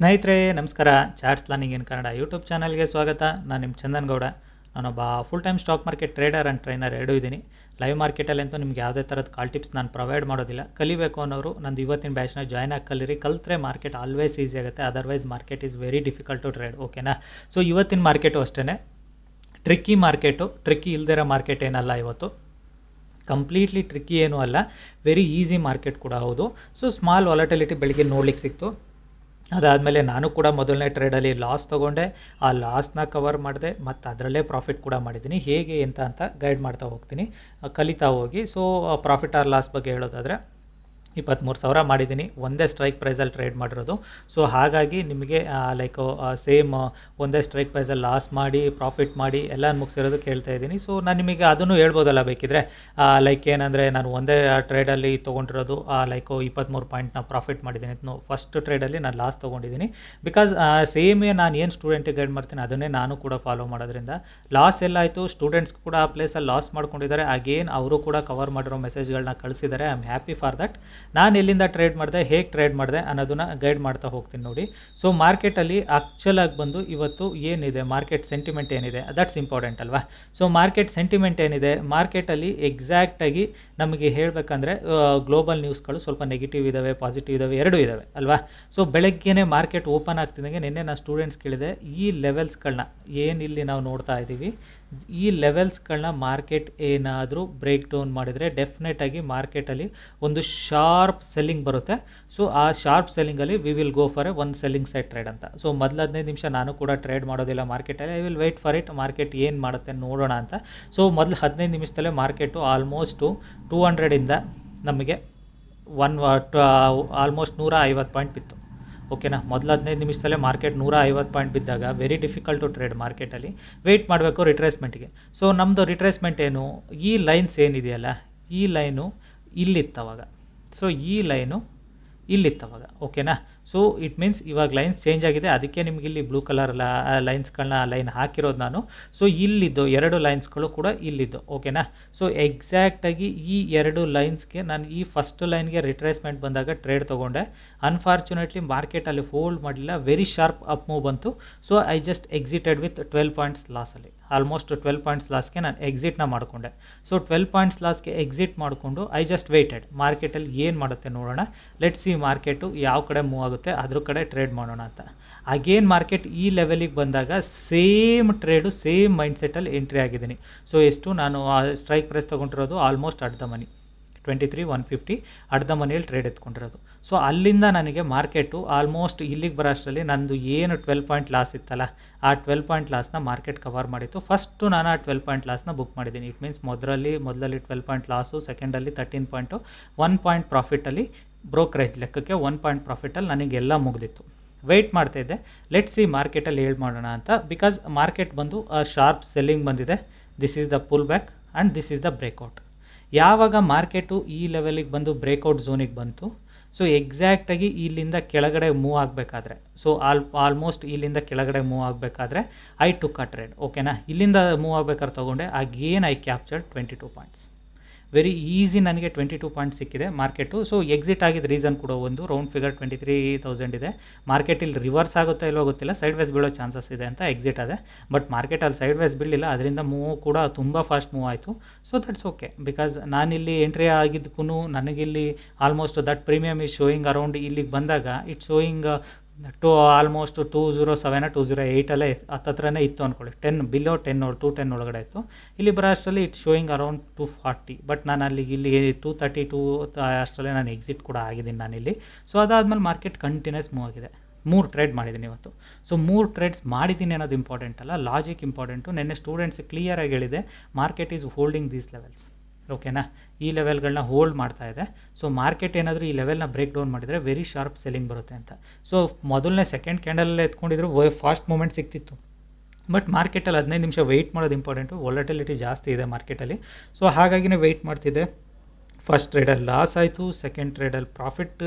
ಸ್ನೇಹಿತರೆ, ನಮಸ್ಕಾರ. Charts planning in Kannada YouTube ಚಾನಲ್ಗೆ ಸ್ವಾಗತ. ನಾನು ನಿಮ್ಮ ಚಂದನ್ ಗೌಡ. ನಾನೊಬ್ಬ full time stock market trader and trainer ಎರಡೂ ಇದ್ದೀನಿ ಲೈವ್ ಮಾರ್ಕೆಟಲ್ಲಂತೂ ನಿಮ್ಗೆ ಯಾವುದೇ ಥರದ ಕಾಲ್ ಟಿಪ್ಸ್ ನಾನು ಪ್ರೊವೈಡ್ ಮಾಡೋದಿಲ್ಲ. ಕಲಿಬೇಕು ಅನ್ನೋರು ನಂದು ಇವತ್ತಿನ ಬ್ಯಾಚ್ನ ಜಾಯ್ನ್ ಆಗಿ ಕಲಿರಿ. ಕಲ್ತ್ರೆ ಮಾರ್ಕೆಟ್ ಆಲ್ವೇಸ್ ಈಸಿ ಆಗುತ್ತೆ. Otherwise market is very difficult to trade ಓಕೆನಾ ಸೊ ಇವತ್ತಿನ ಮಾರ್ಕೆಟು ಅಷ್ಟೇ ಟ್ರಿಕ್ಕಿ ಮಾರ್ಕೆಟು ಟ್ರಿಕ್ಕಿ ಇಲ್ದಿರೋ ಮಾರ್ಕೆಟ್ ಏನಲ್ಲ ಇವತ್ತು. ಕಂಪ್ಲೀಟ್ಲಿ ಟ್ರಿಕ್ಕಿ ಏನೂ ಅಲ್ಲ. ವೆರಿ ಈಸಿ ಮಾರ್ಕೆಟ್ ಕೂಡ ಹೌದು. ಸೊ ಸ್ಮಾಲ್ ವಾಲಟಿಲಿಟಿ ಬೆಳಿಗ್ಗೆ ನೋಡ್ಲಿಕ್ಕೆ ಸಿಕ್ತು. ಅದಾದಮೇಲೆ ನಾನು ಕೂಡ ಮೊದಲನೇ ಟ್ರೇಡಲ್ಲಿ ಲಾಸ್ ತೊಗೊಂಡೆ. ಆ ಲಾಸ್ನ ಕವರ್ ಮಾಡಿದೆ, ಮತ್ತು ಅದರಲ್ಲೇ ಪ್ರಾಫಿಟ್ ಕೂಡ ಮಾಡಿದ್ದೀನಿ. ಹೇಗೆ ಅಂತ ಅಂತ ಗೈಡ್ ಮಾಡ್ತಾ ಹೋಗ್ತೀನಿ, ಕಲಿತಾ ಹೋಗಿ. ಸೊ ಪ್ರಾಫಿಟ್ ಆರ್ ಲಾಸ್ ಬಗ್ಗೆ ಹೇಳೋದಾದರೆ ಇಪ್ಪತ್ತ್ಮೂರು ಸಾವಿರ ಮಾಡಿದ್ದೀನಿ. ಒಂದೇ ಸ್ಟ್ರೈಕ್ ಪ್ರೈಸಲ್ಲಿ ಟ್ರೇಡ್ ಮಾಡಿರೋದು. ಸೊ ಹಾಗಾಗಿ ನಿಮಗೆ ಲೈಕ್ ಸೇಮ್ ಒಂದೇ ಸ್ಟ್ರೈಕ್ ಪ್ರೈಸಲ್ಲಿ ಲಾಸ್ ಮಾಡಿ ಪ್ರಾಫಿಟ್ ಮಾಡಿ ಎಲ್ಲ ಮುಗಿಸಿರೋದು ಕೇಳ್ತಾ ಇದ್ದೀನಿ. ಸೊ ನಾನು ನಿಮಗೆ ಅದನ್ನು ಹೇಳ್ಬೋದಲ್ಲ ಬೇಕಿದ್ರೆ ಲೈಕ್ ಏನಂದರೆ ನಾನು ಒಂದೇ ಟ್ರೇಡಲ್ಲಿ ತೊಗೊಂಡಿರೋದು ಲೈಕ್ ಇಪ್ಪತ್ತ್ಮೂರು ಪಾಯಿಂಟ್ನ ಪ್ರಾಫಿಟ್ ಮಾಡಿದ್ದೀನಿ. ಫಸ್ಟ್ ಟ್ರೇಡಲ್ಲಿ ನಾನು ಲಾಸ್ ತೊಗೊಂಡಿದ್ದೀನಿ. ಬಿಕಾಸ್ ಸೇಮೇ ನಾನು ಏನು ಸ್ಟೂಡೆಂಟಿಗೆ ಗೈಡ್ ಮಾಡ್ತೀನಿ, ಅದನ್ನೇ ನಾನು ಕೂಡ ಫಾಲೋ ಮಾಡೋದ್ರಿಂದ. ಲಾಸ್ ಎಲ್ಲ ಆಯಿತು ಸ್ಟೂಡೆಂಟ್ಸ್ ಕೂಡ ಆ ಪ್ಲೇಸಲ್ಲಿ ಲಾಸ್ ಮಾಡ್ಕೊಂಡಿದ್ದಾರೆ. ಅಗೇನ್ ಅವರು ಕೂಡ ಕವರ್ ಮಾಡಿರೋ ಮೆಸೇಜ್ಗಳನ್ನ ಕಳಿಸಿದ್ದಾರೆ. I am happy for that ನಾನು ಎಲ್ಲಿಂದ ಟ್ರೇಡ್ ಮಾಡಿದೆ, ಹೇಗೆ ಟ್ರೇಡ್ ಮಾಡಿದೆ ಅನ್ನೋದನ್ನ ಗೈಡ್ ಮಾಡ್ತಾ ಹೋಗ್ತೀನಿ ನೋಡಿ. ಸೊ ಮಾರ್ಕೆಟಲ್ಲಿ ಆಗಿ ಬಂದು ಇವತ್ತು ಏನಿದೆ? ಮಾರ್ಕೆಟ್ ಸೆಂಟಿಮೆಂಟ್ ಏನಿದೆ? ದಟ್ಸ್ ಇಂಪಾರ್ಟೆಂಟ್ ಅಲ್ವಾ? ಸೊ ಮಾರ್ಕೆಟ್ ಸೆಂಟಿಮೆಂಟ್ ಏನಿದೆ? ಮಾರ್ಕೆಟಲ್ಲಿ ಎಕ್ಸಾಕ್ಟಾಗಿ ನಮಗೆ ಹೇಳಬೇಕಂದ್ರೆ ಗ್ಲೋಬಲ್ ನ್ಯೂಸ್ಗಳು ಸ್ವಲ್ಪ ನೆಗೆಟಿವ್ ಇದ್ದಾವೆ ಪಾಸಿಟಿವ್ ಇದ್ದಾವೆ ಎರಡೂ ಇದ್ದಾವೆ ಅಲ್ವಾ? ಸೊ ಬೆಳಗ್ಗೆನೇ ಮಾರ್ಕೆಟ್ ಓಪನ್ ಆಗ್ತಿದ್ದಂಗೆ ನಿನ್ನೆ ನಾನು ಸ್ಟೂಡೆಂಟ್ಸ್ ಕೇಳಿದೆ, ಈ ಲೆವೆಲ್ಸ್ಗಳನ್ನ ಏನಿಲ್ಲಿ ನಾವು ನೋಡ್ತಾ ಇದ್ದೀವಿ ಈ ಲೆವೆಲ್ಸ್ಗಳನ್ನ ಮಾರ್ಕೆಟ್ ಏನಾದರೂ ಬ್ರೇಕ್ ಡೌನ್ ಮಾಡಿದರೆ ಡೆಫಿನೆಟಾಗಿ ಮಾರ್ಕೆಟಲ್ಲಿ ಒಂದು ಶಾರ್ಪ್ ಸೆಲ್ಲಿಂಗ್ ಬರುತ್ತೆ. ಸೊ ಆ sharp ಸೆಲ್ಲಿಂಗಲ್ಲಿ we will go for a one selling side trade ಅಂತ. ಸೊ ಮೊದಲು ಹದಿನೈದು ನಿಮಿಷ ನಾನು ಕೂಡ ಟ್ರೇಡ್ ಮಾಡೋದಿಲ್ಲ ಮಾರ್ಕೆಟಲ್ಲಿ I will wait for it market ಏನು ಮಾಡುತ್ತೆ ನೋಡೋಣ ಅಂತ. ಸೊ ಮೊದಲು ಹದಿನೈದು ನಿಮಿಷದಲ್ಲೇ ಮಾರ್ಕೆಟು ಆಲ್ಮೋಸ್ಟು ಟೂ ಹಂಡ್ರೆಡಿಂದ ನಮಗೆ ಒನ್ ಆಲ್ಮೋಸ್ಟ್ ನೂರ ಐವತ್ತು ಪಾಯಿಂಟ್ ಬಿತ್ತು. ಓಕೆನಾ? ಮೊದಲು ಹದಿನೈದು ನಿಮಿಷದಲ್ಲೇ ಮಾರ್ಕೆಟ್ ನೂರ ಐವತ್ತು ಪಾಯಿಂಟ್ ಬಿದ್ದಾಗ ವೆರಿ ಡಿಫಿಕಲ್ಟ್ ಟು ಟ್ರೇಡ್ ಮಾರ್ಕೆಟಲ್ಲಿ ವೆಯ್ಟ್ ಮಾಡಬೇಕು ರಿಟ್ರೇಸ್ಮೆಂಟ್ಗೆ ಸೊ ನಮ್ಮದು ರಿಟ್ರೇಸ್ಮೆಂಟ್ ಏನು? ಈ ಲೈನ್ಸ್ ಏನಿದೆಯಲ್ಲ? ಈ ಲೈನು ಇಲ್ಲಿತ್ತವಾಗ. ಸೊ ಈ ಲೈನು ಇಲ್ಲಿತ್ತವಾಗ. ಓಕೆನಾ? ಸೊ ಇಟ್ ಮೀನ್ಸ್ ಇವಾಗ ಲೈನ್ಸ್ ಚೇಂಜ್ ಆಗಿದೆ. ಅದಕ್ಕೆ ನಿಮಗೆ ಇಲ್ಲಿ ಬ್ಲೂ ಕಲರ್ ಲೈನ್ಸ್ಗಳನ್ನ ಲೈನ್ ಹಾಕಿರೋದು ನಾನು. ಸೊ ಇಲ್ಲಿದ್ದು ಎರಡು ಲೈನ್ಸ್ಗಳು ಕೂಡ ಇಲ್ಲಿದ್ದು. ಓಕೆನಾ ಸೊ ಎಕ್ಸಾಕ್ಟಾಗಿ ಈ ಎರಡು ಲೈನ್ಸ್ಗೆ ನಾನು ಈ ಫಸ್ಟ್ ಲೈನ್ಗೆ ರಿಟ್ರೇಸ್ಮೆಂಟ್ ಬಂದಾಗ ಟ್ರೇಡ್ ತೊಗೊಂಡೆ. ಅನ್ಫಾರ್ಚುನೇಟ್ಲಿ ಮಾರ್ಕೆಟಲ್ಲಿ ಫೋಲ್ಡ್ ಮಾಡಲಿಲ್ಲ. ವೆರಿ ಶಾರ್ಪ್ ಅಪ್ ಮೂವ್ ಬಂತು. So I just exited with twelve points ಲಾಸಲ್ಲಿ almost twelve points ಲಾಸ್ಗೆ ನಾನು ಎಕ್ಸಿಟ್ನ ಮಾಡಿಕೊಂಡೆ. ಸೊ ಟ್ವೆಲ್ ಪಾಯಿಂಟ್ಸ್ ಲಾಸ್ಗೆ ಎಕ್ಸಿಟ್ ಮಾಡಿಕೊಂಡು ಐ ಜಸ್ಟ್ ವೆಯ್ಟೆಡ್ ಮಾರ್ಕೆಟಲ್ಲಿ ಏನು ಮಾಡುತ್ತೆ ನೋಡೋಣ. ಲೆಟ್ಸ್ ಈ ಮಾರ್ಕೆಟು ಯಾವ ಕಡೆ ಮೂವ್ ಆಗುತ್ತೆ. ಅದ್ರ ಕಡೆ ಟ್ರೇಡ್ ಮಾಡೋಣ ಅಂತ. ಅಗೇನ್ ಮಾರ್ಕೆಟ್ ಈ ಲೆವೆಲಿಗೆ ಬಂದಾಗ ಸೇಮ್ ಟ್ರೇಡು ಸೇಮ್ ಮೈಂಡ್ಸೆಟ್ಟಲ್ಲಿ ಎಂಟ್ರಿ ಆಗಿದ್ದೀನಿ. ಸೊ ಎಷ್ಟು ನಾನು ಸ್ಟ್ರೈಕ್ ಪ್ರೈಸ್ ತೊಗೊಂಡಿರೋದು ಆಲ್ಮೋಸ್ಟ್ ಅರ್ಧ money twenty three one fifty ಅರ್ಧ ಮನೇಲಿ ಟ್ರೇಡ್ ಎತ್ಕೊಂಡಿರೋದು. ಸೊ ಅಲ್ಲಿಂದ ನನಗೆ ಮಾರ್ಕೆಟು ಆಲ್ಮೋಸ್ಟ್ ಇಲ್ಲಿಗೆ ಬರೋ ಅಷ್ಟರಲ್ಲಿ ನಂದು ಏನು ಟ್ವೆಲ್ ಪಾಯಿಂಟ್ ಲಾಸ್ ಇತ್ತಲ್ಲ, ಆ ಟ್ವೆಲ್ ಪಾಯಿಂಟ್ ಲಾಸ್ನ ಮಾರ್ಕೆಟ್ ಕವರ್ ಮಾಡಿತ್ತು. ಫಸ್ಟು ನಾನು ಆ ಟ್ವೆಲ್ ಪಾಯಿಂಟ್ ಲಾಸ್ನ ಬುಕ್ ಮಾಡಿದ್ದೀನಿ. ಇಟ್ ಮೀನ್ಸ್ ಮೊದಲಲ್ಲಿ ಮೊದಲಲ್ಲಿ ಟ್ವೆಲ್ ಪಾಯಿಂಟ್ ಲಾಸು ಸೆಕೆಂಡಲ್ಲಿ ತರ್ಟೀನ್ ಪಾಯಿಂಟು ಒನ್ ಪಾಯಿಂಟ್ ಪ್ರಾಫಿಟಲ್ಲಿ ಬ್ರೋಕರೇಜ್ ಲೆಕ್ಕಕ್ಕೆ ಒನ್ ಪಾಯಿಂಟ್ ಪ್ರಾಫಿಟಲ್ಲಿ ನನಗೆಲ್ಲ ಮುಗಿದಿತ್ತು. ವೆಯ್ಟ್ ಮಾಡ್ತಾಯಿದ್ದೆ ಲೆಟ್ ಸಿ ಮಾರ್ಕೆಟಲ್ಲಿ ಹೇಳ್ ಮಾಡೋಣ ಅಂತ. ಬಿಕಾಸ್ ಮಾರ್ಕೆಟ್ ಬಂದು ಶಾರ್ಪ್ ಸೆಲ್ಲಿಂಗ್ ಬಂದಿದೆ. This is the pull back and this is the breakout ಯಾವಾಗ ಮಾರ್ಕೆಟು ಈ ಲೆವೆಲಿಗೆ ಬಂದು ಬ್ರೇಕ್ಔಟ್ ಝೋನಿಗೆ ಬಂತು ಸೊ ಎಕ್ಸಾಕ್ಟಾಗಿ ಇಲ್ಲಿಂದ ಕೆಳಗಡೆ ಮೂವ್ ಆಗಬೇಕಾದ್ರೆ ಸೊ ಆಲ್ ಆಲ್ಮೋಸ್ಟ್ ಇಲ್ಲಿಂದ ಕೆಳಗಡೆ ಮೂವ್ ಆಗಬೇಕಾದ್ರೆ ಐ ಟುಕ್ ಅ ಟ್ರೇಡ್ ಓಕೆನಾ ಇಲ್ಲಿಂದ ಮೂವ್ ಆಗಬೇಕಾದ್ರೆ ತೊಗೊಂಡೆ again I captured twenty two points very easy ನನಗೆ ಟ್ವೆಂಟಿ ಟೂ ಪಾಯಿಂಟ್ ಸಿಕ್ಕಿದೆ ಮಾರ್ಕೆಟು ಸೊ ಎಕ್ಸಿಟ್ ಆಗಿದ್ದ ರೀಸನ್ ಕೂಡ ಒಂದು. Round figure twenty three thousand ಇದೆ. ಮಾರ್ಕೆಟ್ ಇಲ್ಲಿ ರಿವರ್ಸ್ ಆಗುತ್ತೋ ಇಲ್ಲೋ ಗೊತ್ತಿಲ್ಲ. ಸೈಡ್ ವೈಸ್ ಬೀಳೋ ಚಾನ್ಸಸ್ ಇದೆ ಅಂತ ಎಕ್ಸಿಟ್ ಅದೇ ಬಟ್ ಮಾರ್ಕೆಟಲ್ಲಿ ಸೈಡ್ ವೈಸ್ ಬೀಳಿಲ್ಲ ಅದರಿಂದ ಮೂವ್ ಕೂಡ ತುಂಬ ಫಾಸ್ಟ್ ಮೂವ್ ಆಯಿತು. ಸೊ ದಟ್ಸ್ ಓಕೆ ಬಿಕಾಸ್ ನಾನಿಲ್ಲಿ ಎಂಟ್ರಿ ಆಗಿದ್ದಕ್ಕೂ ನನಗಿಲ್ಲಿ almost that premium is showing around ಇಲ್ಲಿಗೆ ಬಂದಾಗ it's showing to almost two zero seven, two zero ಏಯ್ಟಲ್ಲೇ ಹತ್ತತ್ರನೇ ಇತ್ತು. ಅಂದ್ಕೊಳ್ಳಿ ten, below ten two ten ಒಳಗಡೆ ಇತ್ತು. ಇಲ್ಲಿ ಬರೋ ಅಷ್ಟರಲ್ಲಿ it showing around to forty but ನಾನು ಅಲ್ಲಿಗೆ ಇಲ್ಲಿ ಟೂ ತರ್ಟಿ ಟೂ ಅಷ್ಟರಲ್ಲೇ ನಾನು ಎಕ್ಸಿಟ್ ಕೂಡ ಆಗಿದ್ದೀನಿ ನಾನಿಲ್ಲಿ ಸೊ ಅದಾದಮೇಲೆ ಮಾರ್ಕೆಟ್ ಕಂಟಿನ್ಯೂಸ್ ಮೂವ್ ಆಗಿದೆ. ಮೂರು ಟ್ರೇಡ್ ಮಾಡಿದ್ದೀನಿ ಇವತ್ತು. ಸೊ ಮೂರು ಟ್ರೇಡ್ಸ್ ಮಾಡಿದ್ದೀನಿ ಅನ್ನೋದು ಇಂಪಾರ್ಟೆಂಟ್ ಅಲ್ಲ. ಲಾಜಿಕ್ ಇಂಪಾರ್ಟೆಂಟು ನೆನ್ನೆ ಸ್ಟೂಡೆಂಟ್ಸ್ ಕ್ಲಿಯರಾಗಿ ಹೇಳಿದೆ market is holding these levels ಓಕೆನಾ? ಈ ಲೆವೆಲ್ಗಳನ್ನ ಹೋಲ್ಡ್ ಮಾಡ್ತಾ ಇದೆ. ಸೊ ಮಾರ್ಕೆಟ್ ಏನಾದರೂ ಈ ಲೆವೆಲ್ನ ಬ್ರೇಕ್ ಡೌನ್ ಮಾಡಿದರೆ ವೆರಿ ಶಾರ್ಪ್ ಸೆಲ್ಲಿಂಗ್ ಬರುತ್ತೆ ಅಂತ. ಸೊ ಮೊದಲನೇ ಸೆಕೆಂಡ್ ಕ್ಯಾಂಡಲಲ್ಲೇ ಎತ್ಕೊಂಡಿದ್ರು ಫಾಸ್ಟ್ ಮೂಮೆಂಟ್ ಸಿಕ್ತಿತ್ತು. ಬಟ್ ಮಾರ್ಕೆಟಲ್ಲಿ ಹದಿನೈದು ನಿಮಿಷ ವೆಯ್ಟ್ ಮಾಡೋದು ಇಂಪಾರ್ಟೆಂಟು ವಾಲಟಿಲಿಟಿ ಜಾಸ್ತಿ ಇದೆ ಮಾರ್ಕೆಟಲ್ಲಿ ಸೊ ಹಾಗಾಗಿನೇ ವೆಯ್ಟ್ ಮಾಡ್ತಿದ್ದೆ. ಫಸ್ಟ್ ಟ್ರೇಡಲ್ಲಿ ಲಾಸ್ ಆಯಿತು ಸೆಕೆಂಡ್ ಟ್ರೇಡಲ್ಲಿ ಪ್ರಾಫಿಟ್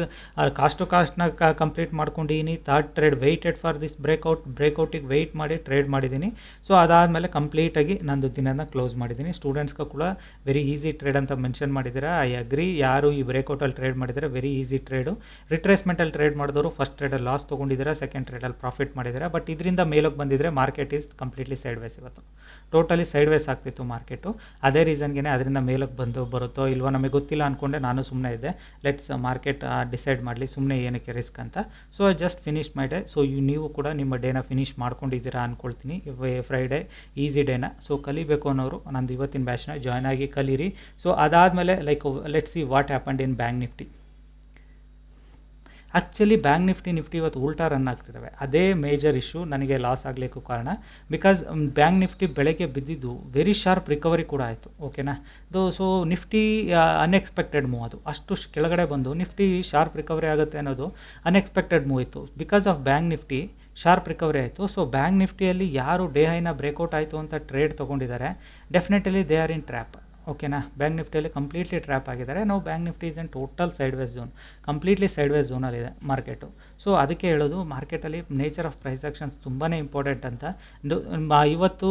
ಕಾಸ್ಟ್ ಟು ಕಾಸ್ಟ್ನ ಕಂಪ್ಲೀಟ್ ಮಾಡ್ಕೊಂಡಿದ್ದೀನಿ third trade waited for this breakout ಬ್ರೇಕ್ಔಟಿಗೆ wait ಮಾಡಿ ಟ್ರೇಡ್ ಮಾಡಿದ್ದೀನಿ ಸೊ ಅದಾದಮೇಲೆ ಕಂಪ್ಲೀಟಾಗಿ ನಂದು ದಿನನ ಕ್ಲೋಸ್ ಮಾಡಿದ್ದೀನಿ ಸ್ಟೂಡೆಂಟ್ಸ್ಗೂ ಕೂಡ ವೆರಿ ಈಸಿ ಟ್ರೇಡ್ ಅಂತ ಮೆನ್ಷನ್ ಮಾಡಿದ್ದೀರಾ ಐ ಅಗ್ರಿ ಯಾರು ಈ ಬ್ರೇಕ್ಔಟಲ್ಲಿ ಟ್ರೇಡ್ ಮಾಡಿದರೆ ವೆರಿ ಈಸಿ ಟ್ರೇಡು ರಿಟ್ರೇಸ್ಮೆಂಟಲ್ಲಿ ಟ್ರೇಡ್ ಮಾಡಿದವರು ಫಸ್ಟ್ ಟ್ರೇಡಲ್ಲಿ ಲಾಸ್ ತೊಗೊಂಡಿದ್ದೀರಾ ಸೆಕೆಂಡ್ ಟ್ರೇಡಲ್ಲಿ ಪ್ರಾಫಿಟ್ ಮಾಡಿದ್ದೀರಾ ಬಟ್ ಇದರಿಂದ ಮೇಲಕ್ಕೆ ಬಂದಿದ್ದರೆ market is completely sideways ಇವತ್ತು. ಟೋಟಲಿ ಸೈಡ್ ವೇಸ್ ಆಗ್ತಿತ್ತು ಮಾರ್ಕೆಟು ಅದೇ ರೀಸನ್ಗೆ ಅದರಿಂದ ಮೇಲಕ್ಕೆ ಬಂದು ಬರುತ್ತೋ ಇಲ್ವೋ ನಮಗೆ ಗೊತ್ತಿಲ್ಲ. ಅಂದ್ಕೊಂಡೆ ನಾನು ಸುಮ್ಮನೆ ಇದ್ದೆ. ಲೆಟ್ಸ್ ಮಾರ್ಕೆಟ್ ಡಿಸೈಡ್ ಮಾಡಲಿ ಸುಮ್ಮನೆ ಏನಕ್ಕೆ ರಿಸ್ಕ್ ಅಂತ. So just finish my day so ನೀವು ಕೂಡ ನಿಮ್ಮ ಡೇನ ಫಿನಿಶ್ ಮಾಡ್ಕೊಂಡಿದ್ದೀರಾ ಅಂದ್ಕೊಳ್ತೀನಿ ಫ್ರೈಡೇ ಈಸಿ ಡೇನ ಸೊ ಕಲಿಬೇಕು ಅನ್ನೋರು, ನಂದು ಇವತ್ತಿನ ಬ್ಯಾಚ್ನ ಜಾಯ್ನ್ ಆಗಿ ಕಲೀರಿ. ಸೊ ಅದಾದಮೇಲೆ like let's see what happened in bank Nifty actually bank Nifty Nifty ಇವತ್ತು ಉಲ್ಟಾ ರನ್ ಆಗ್ತಿದ್ದಾವೆ ಅದೇ ಮೇಜರ್ ಇಶ್ಯೂ ನನಗೆ ಲಾಸ್ ಆಗಲಿಕ್ಕೂ ಕಾರಣ. ಬಿಕಾಸ್ ಬ್ಯಾಂಕ್ ನಿಫ್ಟಿ ಬೆಳಗ್ಗೆ ಬಿದ್ದಿದ್ದು ವೆರಿ ಶಾರ್ಪ್ ರಿಕವರಿ ಕೂಡ ಆಯಿತು. ಓಕೆನಾ ಅದು ಸೊ ನಿಫ್ಟಿ ಅನ್ಎಕ್ಸ್ಪೆಕ್ಟೆಡ್ ಮೂವ್ ಅದು. ಅಷ್ಟು ಕೆಳಗಡೆ ಬಂದು ನಿಫ್ಟಿ ಶಾರ್ಪ್ ರಿಕವರಿ ಆಗುತ್ತೆ ಅನ್ನೋದು ಅನ್ಎಕ್ಸ್ಪೆಕ್ಟೆಡ್ ಮೂವ್ ಇತ್ತು. Because of bank Nifty sharp recovery ಆಯಿತು. ಸೊ ಬ್ಯಾಂಕ್ ನಿಫ್ಟಿಯಲ್ಲಿ ಯಾರು ಡೇ ಹೈನ ಬ್ರೇಕ್ಔಟ್ ಆಯಿತು ಅಂತ trade ತೊಗೊಂಡಿದ್ದಾರೆ. Definitely they are in trap ಓಕೆನಾ? ಬ್ಯಾಂಕ್ ನಿಫ್ಟಿಯಲ್ಲಿ ಕಂಪ್ಲೀಟ್ಲಿ ಟ್ರ್ಯಾಪ್ ಆಗಿದ್ದಾರೆ. ನಾವು bank Nifty is in total sideways zone completely sideways ಝೋನಲ್ಲಿದೆ market so ಅದಕ್ಕೆ ಹೇಳೋದು ಮಾರ್ಕೆಟಲ್ಲಿ ನೇಚರ್ ಆಫ್ ಪ್ರೈಸ್ ಆಕ್ಷನ್ಸ್ ತುಂಬಾ ಇಂಪಾರ್ಟೆಂಟ್ ಅಂತ. ಇವತ್ತು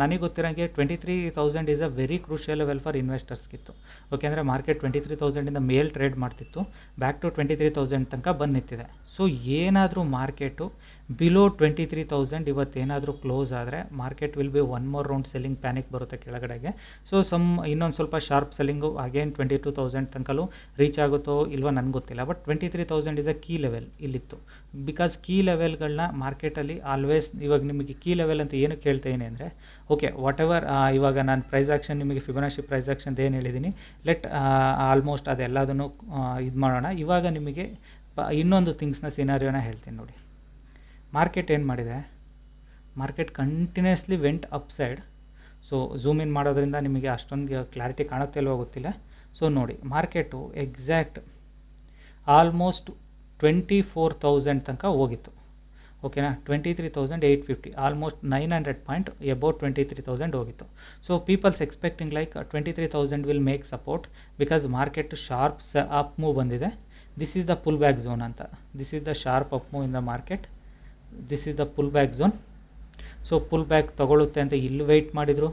ನನಗೆ ಗೊತ್ತಿರೋಂಗೆ twenty three thousand is a very crucial level for ಇನ್ವೆಸ್ಟರ್ಸ್ಗಿತ್ತು okay ಅಂದರೆ ಮಾರ್ಕೆಟ್ ಟ್ವೆಂಟಿ ತ್ರೀ ತೌಸಂಡಿಂದ ಮೇಲ್ ಟ್ರೇಡ್ ಮಾಡ್ತಿತ್ತು. Back to twenty three thousand ತನಕ ಬಂದು ನಿಂತಿದೆ. ಸೊ ಏನಾದರೂ market below twenty three thousand ಇವತ್ತೇನಾದರೂ close ಆದರೆ market will be one more round selling panic ಬರುತ್ತೆ ಕೆಳಗಡೆಗೆ. ಸೊ ಸಮ್ ಇನ್ನೊಂದು ಸ್ವಲ್ಪ sharp selling again twenty two thousand ತನಕಲೂ reach ಆಗುತ್ತೋ ಇಲ್ವೋ ನನಗೆ ಗೊತ್ತಿಲ್ಲ but twenty three thousand is a key level ಇಲ್ಲಿತ್ತು because key ಲೆವೆಲ್ಗಳನ್ನ ಮಾರ್ಕೆಟಲ್ಲಿ ಆಲ್ವೇಸ್ ಇವಾಗ ನಿಮಗೆ ಕೀ ಲೆವೆಲ್ ಅಂತ ಏನು ಕೇಳ್ತಾ ಇದೀನಿ ಅಂದರೆ ಓಕೆ ವಾಟ್ ಎವರ್ ಇವಾಗ ನಾನು ಪ್ರೈಸ್ ಆ್ಯಕ್ಷನ್ ನಿಮಗೆ ಫಿಬನಾಶಿ ಪ್ರೈಸ್ ಆಕ್ಷನ್ ಏನು ಹೇಳಿದ್ದೀನಿ ಲೆಟ್ ಆಲ್ಮೋಸ್ಟ್ ಅದೆಲ್ಲದನ್ನು ಇದು ಮಾಡೋಣ. ಇವಾಗ ನಿಮಗೆ ಇನ್ನೊಂದು ಥಿಂಗ್ಸ್ನ ಸಿನಾರಿಯೋನ ಹೇಳ್ತೀನಿ ನೋಡಿ. ಮಾರ್ಕೆಟ್ ಏನು ಮಾಡಿದೆ? Market continuously went upside so zoom in ಮಾಡೋದ್ರಿಂದ ನಿಮಗೆ ಅಷ್ಟೊಂದು ಕ್ಲಾರಿಟಿ ಕಾಣುತ್ತೆ ಇಲ್ವೋ ಗೊತ್ತಿಲ್ಲ. ಸೊ ನೋಡಿ market exact almost twenty four thousand ತನಕ ಹೋಗಿತ್ತು. ಓಕೆನಾ twenty three thousand eight fifty almost nine hundred point about twenty three thousand ಹೋಗಿತ್ತು. So peoples expecting like twenty three thousand will make support because market sharp ಸ up move ಬಂದಿದೆ. This is the pull back zone ಅಂತ. This is the sharp up move in the market this is the pull back zone so pull back ತೊಗೊಳುತ್ತೆ ಅಂತ ಇಲ್ಲೂ wait ಮಾಡಿದರು.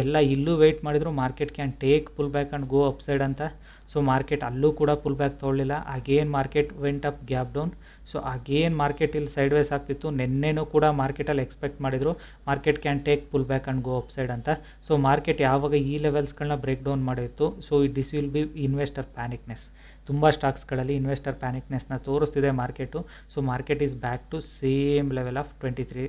ಎಲ್ಲ ಇಲ್ಲೂ wait ಮಾಡಿದರು. Market can take pull back and go upside ಅಂತ. So market ಅಲ್ಲೂ ಕೂಡ pull back ತೊಗೊಳ್ಳಿಲ್ಲ. Again market went up gap down so again market ಇಲ್ಲಿ ಸೈಡ್ ವೇಸ್ ಆಗ್ತಿತ್ತು. ನಿನ್ನೆನೂ ಕೂಡ ಮಾರ್ಕೆಟಲ್ಲಿ ಎಕ್ಸ್ಪೆಕ್ಟ್ ಮಾಡಿದರು. Market can take pull back and go upside ಅಂತ. ಸೊ ಮಾರ್ಕೆಟ್ ಯಾವಾಗ ಈ ಲೆವೆಲ್ಸ್ಗಳನ್ನ ಬ್ರೇಕ್ ಡೌನ್ ಮಾಡಿತ್ತು. So this will be investor panicness ತುಂಬ ಸ್ಟಾಕ್ಸ್ಗಳಲ್ಲಿ ಇನ್ವೆಸ್ಟರ್ ಪ್ಯಾನಿಕ್ನೆಸ್ನ ತೋರಿಸ್ತಿದೆ market. So, market is back to same level of twenty three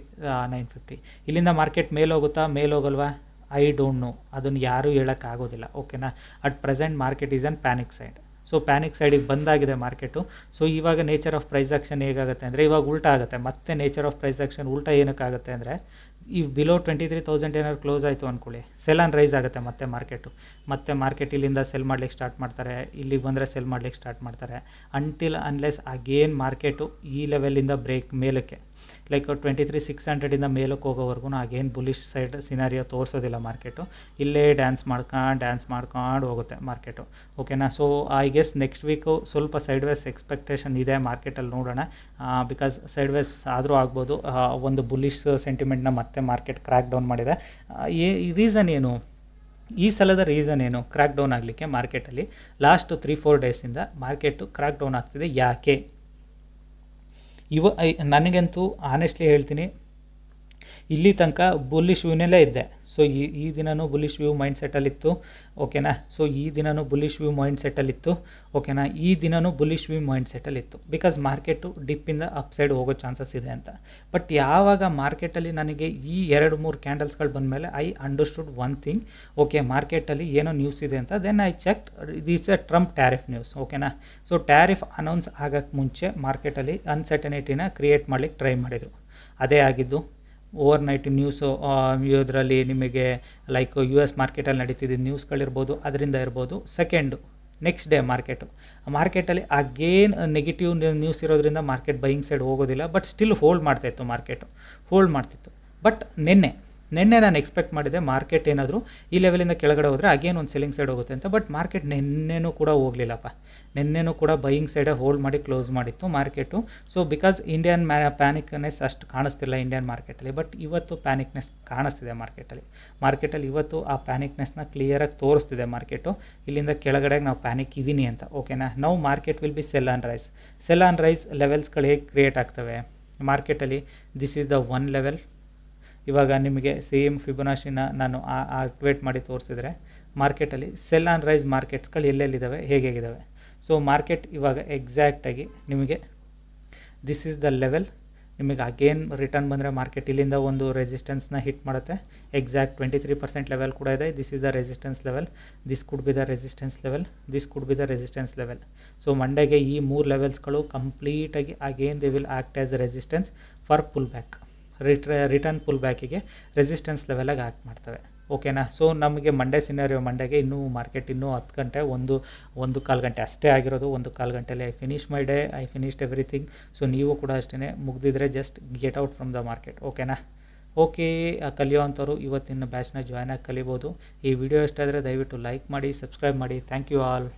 nine fifty ಇಲ್ಲಿಂದ market ಮೇಲೋಗುತ್ತಾ ಮೇಲೋಗಲ್ವಾ ಐ ಡೋಂಟ್ ನೋ. ಅದನ್ನು ಯಾರೂ ಹೇಳೋಕ್ಕಾಗೋದಿಲ್ಲ, ಓಕೆನಾ? At present market is on panic side. So, panic ಸೈಡಿಗೆ ಬಂದಾಗಿದೆ ಮಾರ್ಕೆಟು. ಸೊ, ಇವಾಗ ನೇಚರ್ ಆಫ್ ಪ್ರೈಸ್ ಆಕ್ಷನ್ ಹೇಗಾಗುತ್ತೆ ಅಂದರೆ, ಇವಾಗ ಉಲ್ಟಾ ಆಗುತ್ತೆ. ಮತ್ತೆ ನೇಚರ್ ಆಫ್ ಪ್ರೈಸ್ ಆಕ್ಷನ್ ಉಲ್ಟಾ ಏನಕ್ಕಾಗುತ್ತೆ ಅಂದರೆ ಈ ಬಿಲೋ ಟ್ವೆಂಟಿ ತ್ರೀ ತೌಸಂಡ್ ಏನಾದ್ರು ಕ್ಲೋಸ್ ಆಯಿತು ಅಂದ್ಕೊಳ್ಳಿ ಸೆಲ್ ಆನ್ ರೈಸ್ ಆಗುತ್ತೆ ಮತ್ತೆ ಮಾರ್ಕೆಟು ಮತ್ತೆ ಮಾರ್ಕೆಟ್ ಇಲ್ಲಿಂದ ಸೆಲ್ ಮಾಡ್ಲಿಕ್ಕೆ ಸ್ಟಾರ್ಟ್ ಮಾಡ್ತಾರೆ, ಇಲ್ಲಿಗೆ ಬಂದರೆ ಸೆಲ್ ಮಾಡ್ಲಿಕ್ಕೆ ಸ್ಟಾರ್ಟ್ ಮಾಡ್ತಾರೆ. ಅಂಟಿಲ್ ಅನ್ಲೆಸ್ ಅಗೇನ್ ಮಾರ್ಕೆಟು ಈ ಲೆವೆಲಿಂದ ಬ್ರೇಕ್ ಮೇಲಕ್ಕೆ. ಲೈಕ್ ಟ್ವೆಂಟಿ ತ್ರೀ ಸಿಕ್ಸ್ ಹಂಡ್ರೆಡಿಂದ ಮೇಲಕ್ಕೆ ಹೋಗೋವರೆಗೂ ಹಾಗೇನು ಬುಲಿಶ್ ಸೈಡ್ ಸಿನಾರಿಯೋ ತೋರಿಸೋದಿಲ್ಲ ಮಾರ್ಕೆಟು ಇಲ್ಲೇ ಡ್ಯಾನ್ಸ್ ಮಾಡ್ಕೊಂಡು ಡ್ಯಾನ್ಸ್ ಮಾಡ್ಕೊಂಡು ಹೋಗುತ್ತೆ ಮಾರ್ಕೆಟು ಓಕೆನಾ so I guess next week ಸ್ವಲ್ಪ ಸೈಡ್ ವೇಸ್ ಎಕ್ಸ್ಪೆಕ್ಟೇಷನ್ ಇದೆ ಮಾರ್ಕೆಟಲ್ಲಿ ನೋಡೋಣ. ಬಿಕಾಸ್ ಸೈಡ್ ವೇಸ್ ಆದರೂ ಆಗ್ಬೋದು. ಒಂದು ಬುಲಿಶ್ ಸೆಂಟಿಮೆಂಟ್ನ ಮತ್ತೆ ಮಾರ್ಕೆಟ್ ಕ್ರ್ಯಾಕ್ ಡೌನ್ ಮಾಡಿದೆ. ಏ ರೀಸನ್ ಏನು? ಈ ಸಲದ ರೀಸನ್ ಏನು? ಕ್ರ್ಯಾಕ್ ಡೌನ್ ಆಗಲಿಕ್ಕೆ ಮಾರ್ಕೆಟಲ್ಲಿ ಲಾಸ್ಟ್ ತ್ರೀ ಫೋರ್ ಡೇಸಿಂದ ಮಾರ್ಕೆಟು ಕ್ರ್ಯಾಕ್ ಡೌನ್ ಆಗ್ತಿದೆ. ಯಾಕೆ? ಇವ ನನಗಂತೂ ಆನೆಸ್ಟ್ಲಿ ಹೇಳ್ತೀನಿ ಇಲ್ಲಿ ತನಕ ಬುಲ್ಲಿಶ್ ವ್ಯೂನಲ್ಲೇ ಇದ್ದೆ. ಸೊ ಈ ಈ ದಿನವೂ ಬುಲಿಶ್ ವ್ಯೂ ಮೈಂಡ್ ಸೆಟ್ಟಲ್ಲಿತ್ತು ಓಕೆನಾ ಸೊ ಈ ದಿನವೂ ಬುಲಿಶ್ ವ್ಯೂ ಮೈಂಡ್ ಸೆಟ್ಟಲ್ಲಿತ್ತು ಓಕೆನಾ ಈ ದಿನವೂ ಬುಲಿಶ್ ವ್ಯೂ ಮೈಂಡ್ ಸೆಟ್ಟಲ್ಲಿತ್ತು ಬಿಕಾಸ್ ಮಾರ್ಕೆಟು ಡಿಪ್ಪಿಂದ ಅಪ್ ಸೈಡ್ ಹೋಗೋ ಚಾನ್ಸಸ್ ಇದೆ ಅಂತ. ಬಟ್ ಯಾವಾಗ ಮಾರ್ಕೆಟಲ್ಲಿ ನನಗೆ ಈ ಎರಡು ಮೂರು ಕ್ಯಾಂಡಲ್ಸ್ಗಳು ಬಂದಮೇಲೆ I understood one thing okay ಮಾರ್ಕೆಟಲ್ಲಿ ಏನೋ ನ್ಯೂಸ್ ಇದೆ ಅಂತ. Then I check this a Trump tariff news ಓಕೆನಾ ಸೊ ಟ್ಯಾರಿಫ್ ಅನೌನ್ಸ್ ಆಗೋಕ್ಕೆ ಮುಂಚೆ ಮಾರ್ಕೆಟಲ್ಲಿ ಅನ್ಸರ್ಟನಿಟಿನ ಕ್ರಿಯೇಟ್ ಮಾಡ್ಲಿಕ್ಕೆ ಟ್ರೈ ಮಾಡಿದರು. ಅದೇ ಆಗಿದ್ದು. ಓವರ್ ನೈಟ್ ನ್ಯೂಸು ಇದರಲ್ಲಿ ನಿಮಗೆ ಲೈಕ್ ಯು ಎಸ್ ಮಾರ್ಕೆಟಲ್ಲಿ ನಡೀತಿದ್ದ ನ್ಯೂಸ್ಗಳಿರ್ಬೋದು ಅದರಿಂದ ಇರ್ಬೋದು. ಸೆಕೆಂಡು ನೆಕ್ಸ್ಟ್ ಡೇ ಮಾರ್ಕೆಟು ಮಾರ್ಕೆಟಲ್ಲಿ ಅಗೇನ್ ನೆಗೆಟಿವ್ ನ್ಯೂಸ್ ಇರೋದ್ರಿಂದ ಮಾರ್ಕೆಟ್ ಬೈಯಿಂಗ್ ಸೈಡ್ ಹೋಗೋದಿಲ್ಲ ಬಟ್ ಸ್ಟಿಲ್ ಹೋಲ್ಡ್ ಮಾಡ್ತಾಯಿತ್ತು ಮಾರ್ಕೆಟು ಹೋಲ್ಡ್ ಮಾಡ್ತಿತ್ತು. ಬಟ್ ನಿನ್ನೆ ನಿನ್ನೆ ನಾನು ಎಕ್ಸ್ಪೆಕ್ಟ್ ಮಾಡಿದೆ ಮಾರ್ಕೆಟ್ ಏನಾದರೂ ಈ ಲೆವೆಲಿಂದ ಕೆಳಗಡೆ ಹೋದರೆ ಅಗೇನ್ ಒಂದು ಸೆಲ್ಲಿಂಗ್ ಸೈಡ್ ಹೋಗುತ್ತೆ ಅಂತ ಬಟ್ ಮಾರ್ಕೆಟ್ ನಿನ್ನೆನೂ ಕೂಡ ಹೋಗಲಿಲ್ಲಪ್ಪ. ನಿನ್ನೆನೂ ಕೂಡ ಬೈಯಿಂಗ್ ಸೈಡೇ ಹೋಲ್ಡ್ ಮಾಡಿ ಕ್ಲೋಸ್ ಮಾಡಿತ್ತು ಮಾರ್ಕೆಟು ಸೊ ಬಿಕಾಸ್ ಇಂಡಿಯನ್ ಮ್ಯಾ ಪ್ಯಾನಿಕ್ನೆಸ್ ಅಷ್ಟು ಕಾಣಿಸ್ತಿಲ್ಲ ಇಂಡಿಯನ್ ಮಾರ್ಕೆಟಲ್ಲಿ ಬಟ್ ಇವತ್ತು ಪ್ಯಾನಿಕ್ನೆಸ್ ಕಾಣಿಸ್ತಿದೆ ಮಾರ್ಕೆಟಲ್ಲಿ ಮಾರ್ಕೆಟಲ್ಲಿ ಇವತ್ತು ಆ ಪ್ಯಾನಿಕ್ನೆಸ್ನ ಕ್ಲಿಯರಾಗಿ ತೋರಿಸ್ತಿದೆ ಮಾರ್ಕೆಟು ಇಲ್ಲಿಂದ ಕೆಳಗಡೆ ನಾವು ಪ್ಯಾನಿಕ್ ಇದ್ದೀನಿ ಅಂತ ಓಕೆನಾ ನಾವು market will be sell on rise sell on rise ಲೆವೆಲ್ಸ್ಗಳು ಹೇಗೆ ಕ್ರಿಯೇಟ್ ಆಗ್ತವೆ. ಮಾರ್ಕೆಟಲ್ಲಿ this is the one level ಇವಾಗ ನಿಮಗೆ ಸೇಮ್ ಫಿಬೊನಾಶಿನ ನಾನು ಆಕ್ಟಿವೇಟ್ ಮಾಡಿ ತೋರಿಸಿದ್ರೆ ಮಾರ್ಕೆಟಲ್ಲಿ ಸೆಲ್ ಆನ್ ರೈಸ್ ಮಾರ್ಕೆಟ್ಸ್ಗಳು ಎಲ್ಲೆಲ್ಲಿದ್ದಾವೆ ಹೇಗೆ ಹೇಗಿದ್ದಾವೆ ಸೊ ಮಾರ್ಕೆಟ್ ಇವಾಗ ಎಕ್ಸಾಕ್ಟಾಗಿ ನಿಮಗೆ ದಿಸ್ ಈಸ್ ದ ಲೆವೆಲ್ ನಿಮಗೆ ಅಗೇನ್ ರಿಟರ್ನ್ ಬಂದರೆ ಮಾರ್ಕೆಟ್ ಇಲ್ಲಿಂದ ಒಂದು ರೆಸಿಸ್ಟೆನ್ಸ್ನ ಹಿಟ್ ಮಾಡುತ್ತೆ. Exact twenty three percent level ಕೂಡ ಇದೆ. This is the resistance level this could be the resistance level this could be the resistance level so ಮಂಡೆಗೆ ಈ ಮೂರು ಲೆವೆಲ್ಸ್ಗಳು ಕಂಪ್ಲೀಟಾಗಿ again they will act as resistance for pull back ರಿಟ್ರ return pull ಬ್ಯಾಕಿಗೆ resistance ಲೆವೆಲಾಗಿ act ಮಾಡ್ತವೆ. ಓಕೆನಾ so ನಮಗೆ Monday scenario ಮಂಡೆಗೆ ಇನ್ನೂ ಮಾರ್ಕೆಟ್ ಇನ್ನೂ ಹತ್ತು ಗಂಟೆ, ಒಂದು ಒಂದು ಕಾಲು ಗಂಟೆ ಅಷ್ಟೇ ಆಗಿರೋದು, ಒಂದು ಕಾಲು ಗಂಟೆಲಿ I finish my day I finished everything so ನೀವು ಕೂಡ ಅಷ್ಟೇ ಮುಗ್ದಿದ್ರೆ just get out from the market ಓಕೆನಾ ಓಕೆ ಕಲಿಯೋವಂಥವ್ರು ಇವತ್ತಿನ ಬ್ಯಾಚ್ನ ಜಾಯ್ನ್ ಆಗಿ ಕಲಿಬೋದು. ಈ ವಿಡಿಯೋ ಇಷ್ಟ ದಯವಿಟ್ಟು ಲೈಕ್ ಮಾಡಿ ಸಬ್ಸ್ಕ್ರೈಬ್ ಮಾಡಿ. Thank you all